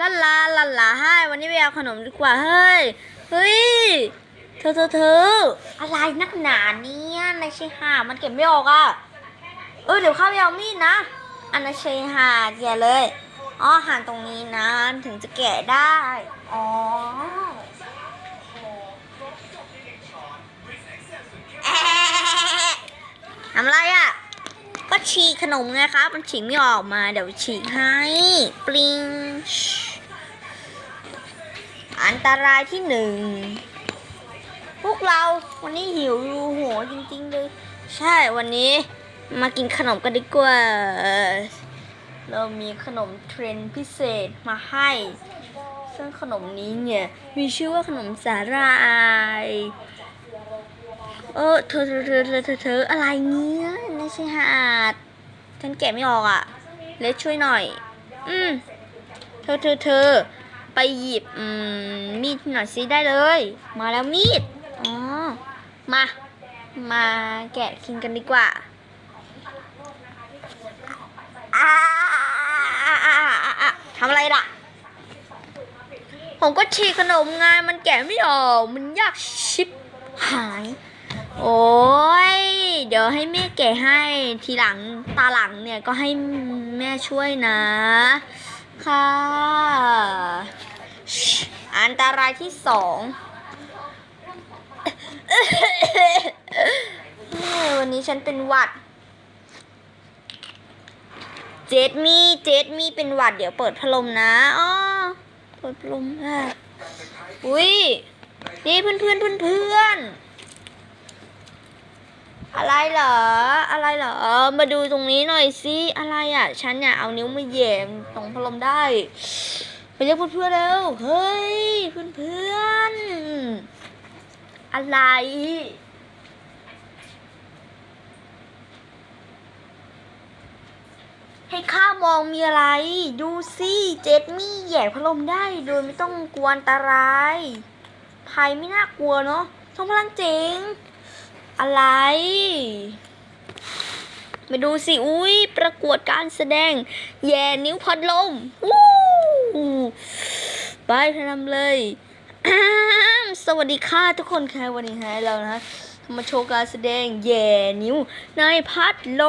ลาลาลาลาให้วันนี้ไปเอาขนมดีกว่า เฮ้ย เฮ้ย เธอเธอเธออะไรนักหนาเนี่ยนายเชยหามันเก็บไม่ออกอะ เออเดี๋ยวข้าไปเอามีดนะ อันนายเชยหาแกะเลย อ๋อหั่นตรงนี้นะถึงจะแกะได้ อ๋อทำไรอะ ก็ฉีกขนมไงครับ มันฉีกไม่ออกมา เดี๋ยวฉีกให้ปลิง อันตรายที่หนึ่ง พวกเราวันนี้หิวอยู่หัวจริงๆเลย ใช่วันนี้มากินขนมกันดีกว่า เรามีขนมเทรนพิเศษมาให้ ซึ่งขนมนี้เนี่ย มีชื่อว่าขนมสาหร่ายเออเธอเธอเธอเธอเธอเธออะไรเนี่ยไม่ใช่หาดฉันแกะไม่ออกอะเลสช่วยหน่อย อืมเธอเธอเธอ ไปหยิบมีดหน่อยสิได้เลย มาแล้วมีดอ๋อมา มาแกะกินกันดีกว่าอ่าอ่าอ่าอ่าอ่าทำอะไรล่ะ ผมก็ฉีกขนมไงมันแกะไม่ออก มันยากชิบหาย โอ้ย เดี๋ยวให้แม่แกะให้ ทีหลังตาหลังเนี่ยก็ให้แม่ช่วยนะ ค่ะ อันตรายที่สองวันนี้ฉันเป็นหวัด เจดมีเจดมีเป็นหวัด เดี๋ยวเปิดพัดลมนะอ๋อเปิดพัดลมค่ะอุ้ยนี่เพื่อนเพื่อนเพื่อนเพื่อนอะไรเหรอ อะไรเหรอ มาดูตรงนี้หน่อยสิ อะไรอะ ฉันเนี่ยเอานิ้วมาเหยียบตรงพัดลมได้ ไปเรียกเพื่อนๆเร็วเฮ้ยเพื่อนๆอะไรให้ข้ามองมีอะไร ดูสิเจ็ดมี่แย่พัดลมได้โดยไม่ต้องกลัวอันตรายภัยไม่น่ากลัวเนาะทรงพลังเจ๋งอะไร มาดูสิ อุ้ยประกวดการแสดง แย่นิ้วพัดลม วู้ ไปทำเลย สวัสดีค่ะทุกคนค่ะวันนี้ฮะเรานะมาโชว์การแสดงแย่นิ้วในพัดล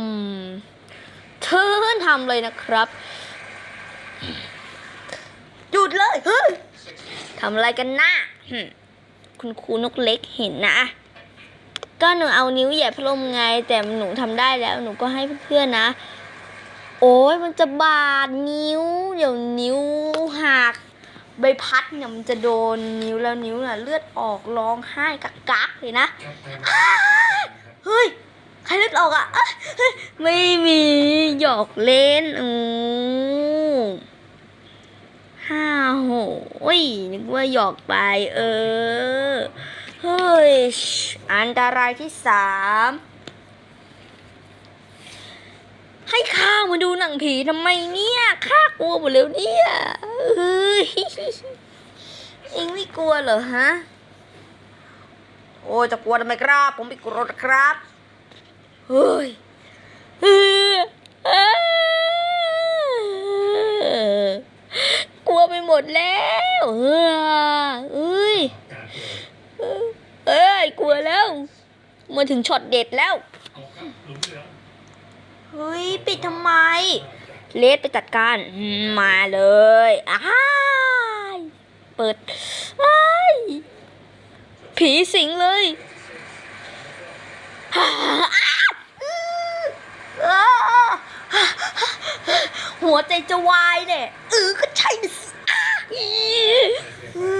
มเชิญทำเลยนะครับ หยุดเลย เฮ้ยทำอะไรกันนะ คุณครูนกเล็กเห็นนะก็หนูเอานิ้วเหยียบพัดลมไง แต่หนูทำได้แล้วหนูก็ให้เพื่อนๆนะ โอ้ยมันจะบาดนิ้ว เดี๋ยวนิ้วหักใบพัดเนี่ยมันจะโดนนิ้วแล้วนิ้วน่ะเลือดออกร้องไห้กักๆเลยนะอ้ายเฮ้ยใครเลือดออกอะอะเฮ้ยไม่มีหยอกเล่นอือห้าโหยนึกว่าหยอกไป เออ เฮ้ย อันตรายที่สาม ให้ข้ามาดูหนังผีทำไมเนี่ยข้ากลัวหมดแล้วเนี่ยเฮ้ยเองไม่กลัวเหรอฮะโอ้ยจะกลัวทำไมครับ ผมไม่กลัวหรอกครับเฮ้ยเออเออกลัวไปหมดแล้วเออเอ้ยเอ้ยกลัวแล้วมาถึงช็อตเด็ดแล้ว เฮ้ย ปิดทำไม เลสไปจัดการมาเลยอ้ายเปิดอ้ายผีสิงเลยหัวใจจะวายเนี่ยเออก็ใช่นะสิอ้เฮ้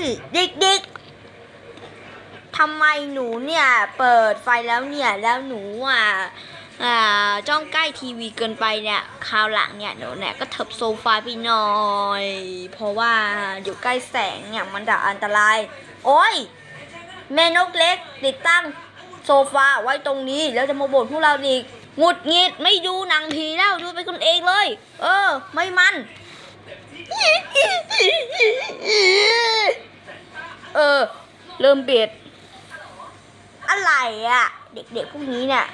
ยเด็กๆทำไมหนูเนี่ย เปิดไฟแล้วเนี่ย แล้วหนูอะ จ้องใกล้ทีวีเกินไปเนี่ยคราวหลังเนี่ยหนูเนี่ยก็เถิบโซฟาไปหน่อย เพราะว่าอยู่ใกล้แสงเนี่ยมันจะอันตราย โอ้ยแม่นกเล็กติดตั้งโซฟาไว้ตรงนี้ แล้วจะมาบ่นพวกเราอีกหงุดหงิดไม่ดูหนังผีแล้วดูไปคนเองเลย เออ ไม่มัน เออ เริ่มเบียดอะไรอะ่ะ เด็กๆพวกนี้เนี่ย